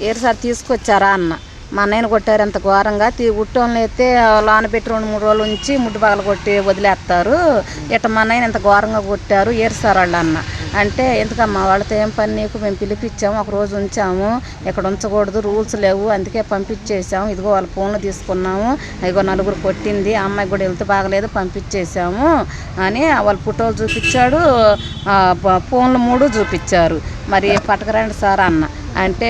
ఏరు సార్ తీసుకొచ్చారా అన్న. మా అన్నయ్యని కొట్టారు ఎంత ఘోరంగా తీ ఉట్టోళ్ళని అయితే లోన పెట్టి రెండు మూడు రోజులు ఉంచి ముడ్డు పగల కొట్టి వదిలేస్తారు. ఇట మా అన్నయ్యని ఎంత ఘోరంగా కొట్టారు ఏరుసారు వాళ్ళు అన్న. అంటే ఎందుకమ్మా వాళ్ళతో ఏం పని నీకు? మేము పిలిపించాము ఒక రోజు ఉంచాము. ఇక్కడ ఉంచకూడదు రూల్స్ లేవు. అందుకే పంపించేసాము ఇదిగో వాళ్ళ ఫోన్లు తీసుకున్నాము. ఇదిగో నలుగురు కొట్టింది ఆ అమ్మాయి కూడా వెళ్తే బాగలేదు పంపించేసాము అని వాళ్ళ ఫోటోలు చూపించాడు. ఫోన్లు మూడు చూపించారు. మరి పట్టుకురండి సార్ అన్న. అంటే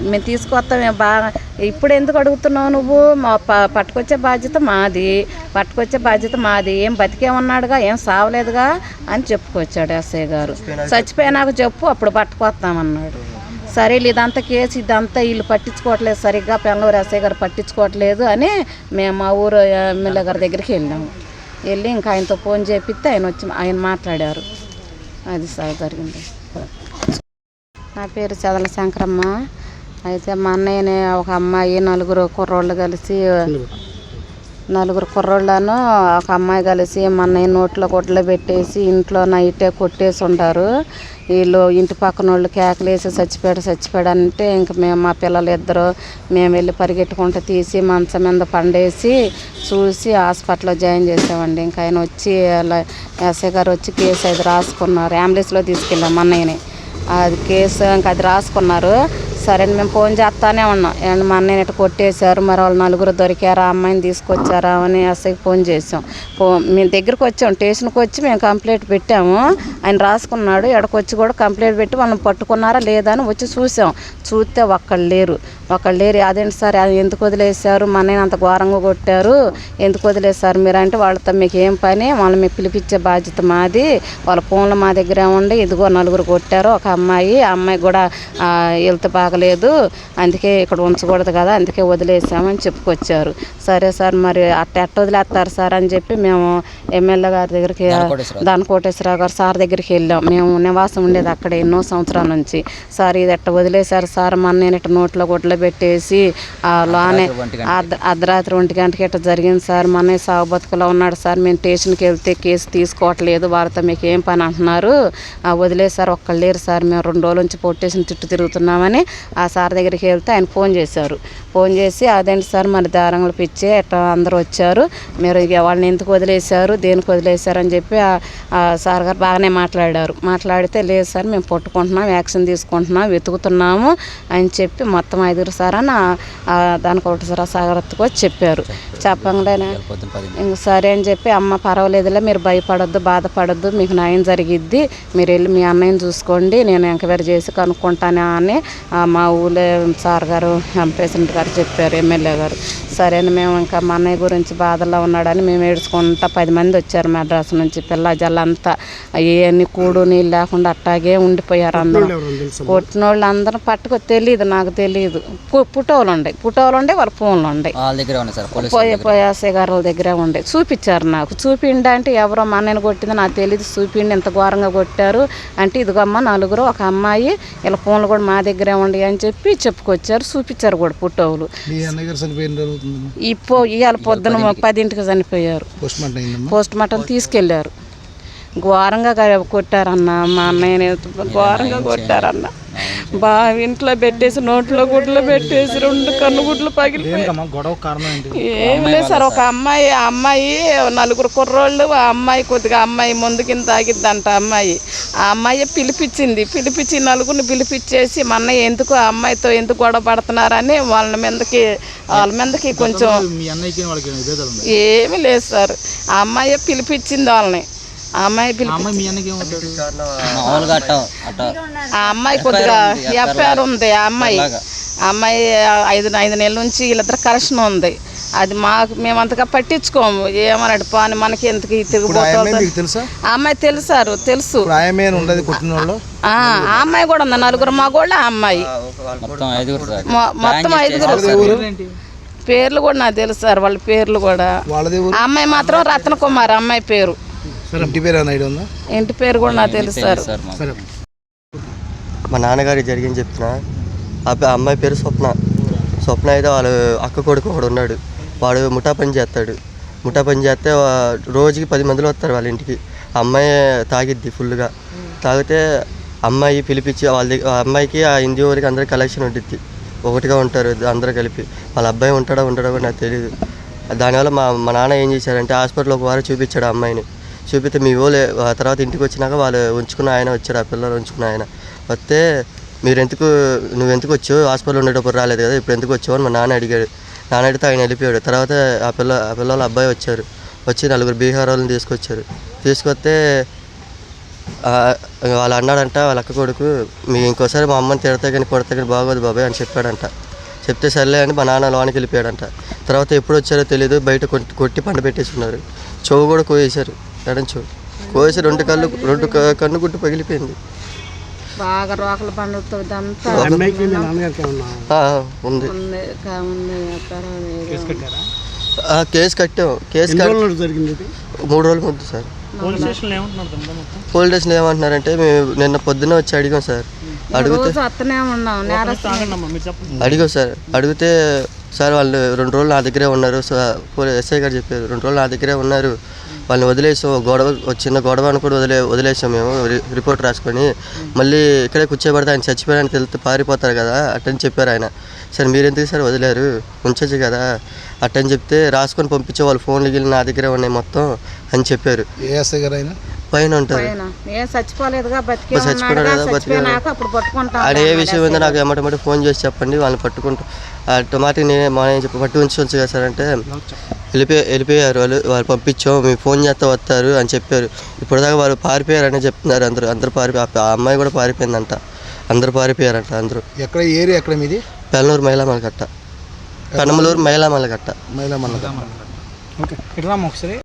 మేము తీసుకొస్తాం బాగా ఇప్పుడు ఎందుకు అడుగుతున్నావు నువ్వు? మా ప- పట్టుకొచ్చే బాధ్యత మాది. పట్టుకొచ్చే బాధ్యత మాది. ఏం బతికే ఉన్నాడుగా ఏం సావలేదుగా? అని చెప్పుకొచ్చాడు ఎస్ఐ గారు. చచ్చిపోయినాక చెప్పు. అప్పుడు పట్టుకొస్తామన్నాడు సరే ఇదంతా కేసు ఇదంతా వీళ్ళు పట్టించుకోవట్లేదు సరిగ్గా పెంగళూరు ఎస్ఐ గారు పట్టించుకోవట్లేదు అని మేము మా ఊరు ఎమ్మెల్యే గారి దగ్గరికి వెళ్ళాము. వెళ్ళి ఇంకా ఆయనతో ఫోన్ చేపిస్తే ఆయన వచ్చి ఆయన మాట్లాడారు. అది సార్ జరిగింది నా పేరు చదల శంకరమ్మ. అయితే మా అన్నయ్యని ఒక అమ్మాయి నలుగురు కుర్రోళ్ళు కలిసి నలుగురు కుర్రోళ్ళను ఒక అమ్మాయి కలిసి మా అన్నయ్య నోట్లో గుడ్లు పెట్టేసి ఇంట్లో నైటే కొట్టేసి ఉంటారు వీళ్ళు ఇంటి పక్కన వాళ్ళు కేకలేసి చచ్చిపోయాడు చచ్చిపోయాడు అంటే ఇంక మేము మా పిల్లలు ఇద్దరు మేము వెళ్ళి పరిగెట్టుకుంటూ తీసి మంచం మీద పండేసి చూసి హాస్పిటల్లో జాయిన్ చేసామండి. ఇంకా ఆయన వచ్చి ఎస్ఐ గారు వచ్చి కేసు అది రాసుకున్నారు. అంబులెన్స్లో తీసుకెళ్ళాం అన్నయ్యని. అది కేసు ఇంకా అది రాసుకున్నారు. సరే అని మేము ఫోన్ చేస్తానే ఉన్నాం. ఏమండి మా అన్నయ్యని ఇట్ట కొట్టేశారు మరి వాళ్ళు నలుగురు దొరికారా అమ్మాయిని తీసుకొచ్చారా అని ఎస్ఐకి ఫోన్ చేసాం. ఫో మేము దగ్గరికి వచ్చాం స్టేషన్కి వచ్చి మేము కంప్లైంట్ పెట్టాము. ఆయన రాసుకున్నాడు ఎక్కడికి వచ్చి కూడా కంప్లైంట్ పెట్టి వాళ్ళని పట్టుకున్నారా లేదా అని వచ్చి చూసాం. చూస్తే ఒక్కళ్ళు లేరు. ఒకళ్ళు లేరు అదేంటి సార్ అది ఎందుకు వదిలేశారు? మా అన్నయ్యని అంత ఘోరంగా కొట్టారు. ఎందుకు వదిలేశారు మీరు? అంటే వాళ్ళతో మీకు ఏం పని? వాళ్ళని మీకు పిలిపించే బాధ్యత మాది. వాళ్ళ ఫోన్లు మా దగ్గర ఉండి ఇదిగో నలుగురు కొట్టారు ఒక అమ్మాయి. ఆ అమ్మాయి కూడా వెళ్తే బాగా బాగలేదు అందుకే ఇక్కడ ఉంచకూడదు కదా అందుకే వదిలేసామని చెప్పుకొచ్చారు. సరే సార్ మరి అట్ట ఎట్ట వదిలేస్తారు సార్ అని చెప్పి మేము ఎమ్మెల్యే గారి దగ్గరికి దాని కోటేశ్వరరావు గారు సార్ దగ్గరికి వెళ్ళాం. మేము నివాసం ఉండేది అక్కడ ఎన్నో సంవత్సరాల నుంచి. సార్ ఇది ఎట్ట వదిలేశారు సార్? మన నేను ఇట్ట నోట్లో గుడ్లు పెట్టేసి ఆ లోనే అర్ధ అర్ధరాత్రి ఒంటి గంటకి ఇట్ట జరిగింది సార్. మన సాగు బతుకులో ఉన్నాడు సార్. మేము స్టేషన్కి వెళ్తే కేసు తీసుకోవట్లేదు. వాళ్ళతో మీకు ఏం పని అంటున్నారు? వదిలేసారు ఒక్కళ్ళు లేరు సార్. మేము రెండు రోజుల నుంచి పొట్టేసిన చుట్టూ తిరుగుతున్నామని ఆ సార్ దగ్గరికి వెళ్తే ఆయన ఫోన్ చేశారు. ఫోన్ చేసి అదేంటి సార్ మరి దారంగులు పిచ్చి ఎట్లా అందరూ వచ్చారు? మీరు వాళ్ళని ఎందుకు వదిలేశారు? దేనికి వదిలేశారు? అని చెప్పి సార్ గారు బాగానే మాట్లాడారు. మాట్లాడితే లేదు సార్ మేము పట్టుకుంటున్నాం యాక్షన్ తీసుకుంటున్నాం వెతుకుతున్నాము అని చెప్పి మొత్తం ఐదుగురు సార్ అని దానికి ఒకటి సార్ సాగరత్తుకు వచ్చి చెప్పారు. చెప్పంగానే ఇంక సరే అని చెప్పి అమ్మ పర్వాలేదులే మీరు భయపడొద్దు బాధపడొద్దు మీకు న్యాయం జరిగిద్ది మీరు వెళ్ళి మీ అన్నయ్యని చూసుకోండి నేను ఎంక్వైరీ చేసి కనుక్కుంటానా అని మా ఊళ్ళో సార్ గారు ప్రెసిడెంట్ గారు చెప్పారు ఎమ్మెల్యే గారు. సరే అని మేము ఇంకా మా అన్నయ్య గురించి బాధల్లో ఉన్నాడని మేము ఏడ్చుకుంటా పది మంది వచ్చారు మెడ్రాస్ నుంచి. పిల్ల జల్లంతా అవన్నీ కూడు నీళ్ళు లేకుండా అట్టాగే ఉండిపోయారు అందరూ. కొట్టిన వాళ్ళు అందరూ పట్టుకో తెలియదు నాకు తెలియదు పుటోలు ఉండే. పుటోలు ఉండే వాళ్ళ ఫోన్లు ఉండే. పోయాసే గారు దగ్గర ఉండే. చూపించారు నాకు. చూపిండ అంటే ఎవరో మా అన్నయ్యని కొట్టింది నాకు తెలియదు చూపిండి ఎంత ఘోరంగా కొట్టారు. అంటే ఇదిగమ్మ నలుగురు ఒక అమ్మాయి ఇలా ఫోన్లు కూడా మా దగ్గరే ఉండి అని చెప్పి చెప్పుకొచ్చారు చూపించారు కూడా పుట్టోవులు మీ అన్నగారు చనిపోయిన రోజు అవుతుందమ్మా ఈ పో ఇవాళ పొద్దున పదింటికి చనిపోయారు. పోస్ట్ మార్టం తీసుకెళ్ళారు ఘోరంగా కొట్టారన్న మా అన్నయ్యని ఘోరంగా కొట్టారన్న. బా ఇంట్లో పెట్టేసి నోట్లో గుడ్లు పెట్టేసి రెండు కన్ను గుడ్లు ఏంటి? ఏం లేదు సార్ ఒక అమ్మాయి ఆ అమ్మాయి నలుగురు కుర్రోళ్ళు ఆ అమ్మాయి కొద్దిగా అమ్మాయి ముందు కింద తాగిద్దంట అమ్మాయి. ఆ అమ్మాయి పిలిపించింది పిలిపించి నలుగురిని పిలిపించేసి మా అన్నయ్య ఎందుకు ఆ అమ్మాయితో ఎందుకు గొడవ పడుతున్నారని వాళ్ళ మీదకి వాళ్ళ మీదకి కొంచెం ఏమీ లేదు సార్. ఆ అమ్మాయి పిలిపించింది వాళ్ళని. ఆ అమ్మాయి అమ్మాయి మీ ఆ అమ్మాయి కొద్దిగా ఎఫ్ఐఆర్ ఉంది ఆ అమ్మాయి ఆ అమ్మాయి ఐదు ఐదు నెలల నుంచి వీళ్ళిద్దరు కరెక్షన్ ఉంది అది మాకు మేము అంతగా పట్టించుకోము ఏమన్నాడు పాని మనకి ఎందుకు ఆ అమ్మాయి తిరుగుబోతు మీకు తెలుసా ఆ అమ్మాయి తెలుసారు తెలుసు ఆ అమ్మాయి అని ఉండదు కొట్టిన వాళ్ళు ఆ ఆ అమ్మాయి కూడా ఉంది నలుగురు మగోళ్ళు ఆ అమ్మాయి మొత్తం ఐదుగురు మొ- పేర్లు కూడా నాకు తెలుసు సార్ వాళ్ళ పేర్లు కూడా అమ్మాయి మాత్రం రత్న కుమార్ అమ్మాయి పేరు సరే ఇంటి పేరు ఏమైనా ఐడియా ఉందా? ఇంటి పేరు కూడా నాకు తెలుసు సార్. మా నాన్నగారికి జరిగింది చెప్తున్నా ఆ ప- అమ్మాయి పేరు స్వప్న. స్వప్న అయితే వాళ్ళు అక్క కొడుకు ఒకడు ఉన్నాడు. వాడు ముఠా పని చేస్తాడు. ముఠా పని చేస్తే వా- రోజుకి పది మందిలో వస్తారు వాళ్ళ ఇంటికి. ఆ అమ్మాయి తాగిద్ది ఫుల్గా తాగితే అమ్మాయి పిలిపించి వాళ్ళ దగ్గర ఆ అమ్మాయికి ఆ హిందీ ఊరికి అందరికి కలెక్షన్ ఉంటుంది ఒకటిగా ఉంటారు అందరూ కలిపి. వాళ్ళ అబ్బాయి ఉంటాడో ఉంటాడో కూడా నాకు తెలియదు దానివల్ల మా మా నాన్న ఏం చేశారంటే హాస్పిటల్ ఒక వారం చూపించాడు ఆ అమ్మాయిని. చూపితే మీ ఓలే ఆ తర్వాత ఇంటికి వచ్చినాక వాళ్ళు ఉంచుకున్న ఆయన వచ్చారు ఆ పిల్లలు ఉంచుకున్న ఆయన. వస్తే మీరు ఎందుకు నువ్వు ఎందుకు వచ్చావు? హాస్పిటల్ ఉండేటప్పుడు రాలేదు కదా ఇప్పుడు ఎందుకు వచ్చావు? అని మా నాన్న అడిగాడు. నాన్న అడిగితే ఆయన వెళ్ళిపోయాడు. తర్వాత ఆ పిల్ల ఆ పిల్లల అబ్బాయి వచ్చారు. వచ్చి నలుగురు బీహార్ వాళ్ళని తీసుకొచ్చారు. తీసుకొస్తే వాళ్ళు అన్నాడంట వాళ్ళ అక్క కొడుకు మీ ఇంకోసారి మా అమ్మని తిడతా కానీ కొడతా కానీ బాగోదు బాబాయ్ అని చెప్పాడంట. చెప్తే సర్లే అని మా నాన్న లోనికి వెళ్ళిపోయాడంట. తర్వాత ఎప్పుడు వచ్చారో తెలియదు బయట కొట్టి కొట్టి పెట్టేసి ఉన్నారు చెవు కూడా కోయేశారు ఎడం చెవు కోసి రెండు కళ్ళు రెండు కన్ను గుట్టు పగిలిపోయింది. బాగా రోకల పండుగతో ఇదంతా ఆ, ఉంది. కేసు కట్టాం. కేసు మూడు రోజులు ముందు సార్. పోలీస్ స్టేషన్ ఏమంటున్నారంటే మేము నిన్న పొద్దున్న వచ్చి అడిగాం సార్. అడిగితే అడిగాం సార్. అడిగితే సార్ వాళ్ళు రెండు రోజులు నా దగ్గరే ఉన్నారు. ఎస్ఐ గారు చెప్పారు రెండు రోజులు నా దగ్గరే ఉన్నారు. వాళ్ళని వదిలేసాం గొడవ చిన్న గొడవ అని కూడా వదిలే వదిలేసాం మేము రి- రిపోర్ట్ రాసుకొని. మళ్ళీ ఇక్కడే కూర్చోబెడితే ఆయన చచ్చిపోయాడని తెలిస్తే పారిపోతారు కదా అట్టని చెప్పారు ఆయన. సార్ మీరు ఎందుకు సార్ వదిలేరు? ఉంచచ్చు కదా. అట్టని చెప్తే రాసుకొని పంపించే వాళ్ళు ఫోన్లు గిల్లి నా దగ్గరే ఉన్నాయి మొత్తం. అని చెప్పారు. ఏఎస్ఐ గారు అయినా పైన ఉంటారు పైన. ఏం చచ్చిపోలేదుగా బతికే చచ్చిపోయినాక అప్పుడు పట్టుకుంటాం ఆడ ఏ విషయం ఉందో నాకు ఎమ్మటమ్మటి ఫోన్ చేసి చెప్పండి వాళ్ళని పట్టుకుంటాం. ఆటోమేటిక్ నేనే మా నేను చెప్పి పట్టు ఉంచవచ్చు కదా సార్ అంటే వెళ్ళిపోయి వెళ్ళిపోయారు వాళ్ళు వాళ్ళు పంపించాం మేము ఫోన్ చేస్తే వస్తారు అని చెప్పారు. ఇప్పటిదాకా వాళ్ళు పారిపోయారని చెప్తున్నారు అందరూ అందరూ పారిపోయి ఆ అమ్మాయి కూడా పారిపోయిందంట. అందరూ పారిపోయారంట అందరూ. ఎక్కడ ఏరియా ఎక్కడ మీది? పెళ్ళనూరు మైలామల కట్ట పెనమలూరు మైలామల కట్ట మహిళా మల్ల ఓకే ఇట్లా ఒకసారి.